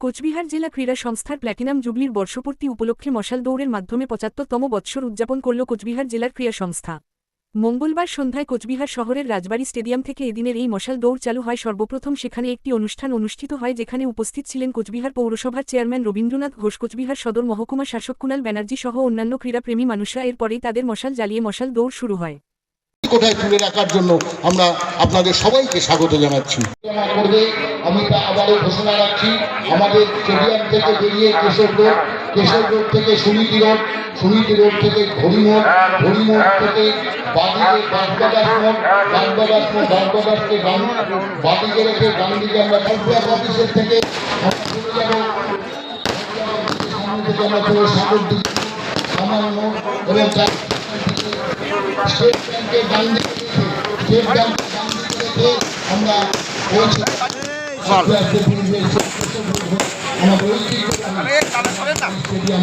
কোচবিহার জেলা ক্রীড়া সংস্থার প্ল্যাটিনাম জুবলির বর্ষপূর্তি উপলক্ষে মশাল দৌড়ের মাধ্যমে পঁচাত্তরতম বৎসর উদযাপন করল কোচবিহার জেলার ক্রীড়া সংস্থা। মঙ্গলবার সন্ধ্যায় কোচবিহার শহরের রাজবাড়ী স্টেডিয়াম থেকে এদিনের এই মশাল দৌড় চালু হয়। সর্বপ্রথম সেখানে একটি অনুষ্ঠান অনুষ্ঠিত হয়, যেখানে উপস্থিত ছিলেন কোচবিহার পৌরসভার চেয়ারম্যান রবীন্দ্রনাথ ঘোষ, কোচবিহার সদর মহকুমা শাসক কুণাল ব্যানার্জি সহ অন্যান্য ক্রীড়াপ্রেমী মানুষরা। এরপরেই তাদের মশাল জ্বালিয়ে মশাল দৌড় শুরু হয়। কোথায় তুলে রাখার জন্য আমরা আপনাদের সবাইকে স্বাগত জানাচ্ছি। আমি তা আবারও ঘোষণা রাখছি। আমাদের স্টেডিয়াম থেকে বেরিয়ে কেশব রোড কেশব রোড থেকে সুনীতি রোড সুনীতি রোড থেকে ঘড়িমোড় ঘড়িমোড় থেকে বাদিকে বাগবাদাস মোড় বাগবাদাস মোড় বাগবাদাসকে গান বাদিকে রেখে দিকে আমরা কম্পিউটার অফিসের থেকে আমরা চলে সাগর দিকে। সামান্য এবং স্টেট ব্যাংকের ডান দিকে স্টেট ব্যাংকের ডান দিকে রেখে আমরা আস্তে পরিবেশ আমাদের ঐতিহ্য স্টেডিয়াম স্টেডিয়াম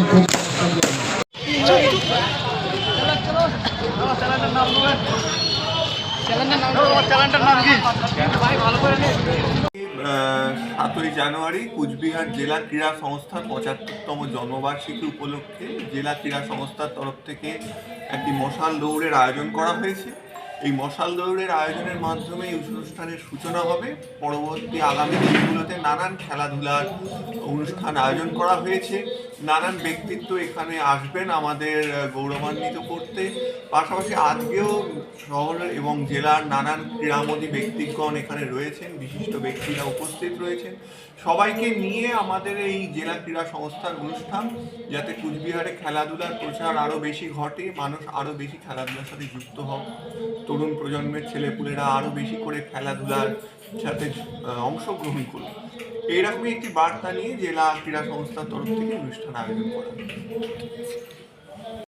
আহ, সাতই জানুয়ারি কুচবিহার জেলা ক্রীড়া সংস্থার পঁচাত্তরতম জন্মবার্ষিকী উপলক্ষে জেলা ক্রীড়া সংস্থার তরফ থেকে একটি মশাল দৌড়ের আয়োজন করা হয়েছে। এই মশাল দৌড়ের আয়োজনের মাধ্যমে এই অনুষ্ঠানের সূচনা হবে। পরবর্তী আগামী দিনগুলোতে নানান খেলাধুলার অনুষ্ঠান আয়োজন করা হয়েছে। নানান ব্যক্তিত্ব এখানে আসবেন আমাদের গৌরবান্বিত করতে। পাশাপাশি আজকেও শহর এবং জেলার নানান ক্রীড়ামোদী ব্যক্তিগণ এখানে রয়েছেন, বিশিষ্ট ব্যক্তিরা উপস্থিত রয়েছেন। সবাইকে নিয়ে আমাদের এই জেলা ক্রীড়া সংস্থার অনুষ্ঠান, যাতে কুচবিহারে খেলাধুলার প্রচার আরও বেশি ঘটে, মানুষ আরও বেশি খেলাধুলার সাথে যুক্ত হোক। তরুণ প্রজন্মের ছেলেপুলেরা আরও বেশি করে খেলাধুলার সাথে অংশগ্রহণ করুক এইরকমই একটি বার্তা নিয়ে জেলা ক্রীড়া সংস্থার তরফ থেকে অনুষ্ঠান আয়োজন করা।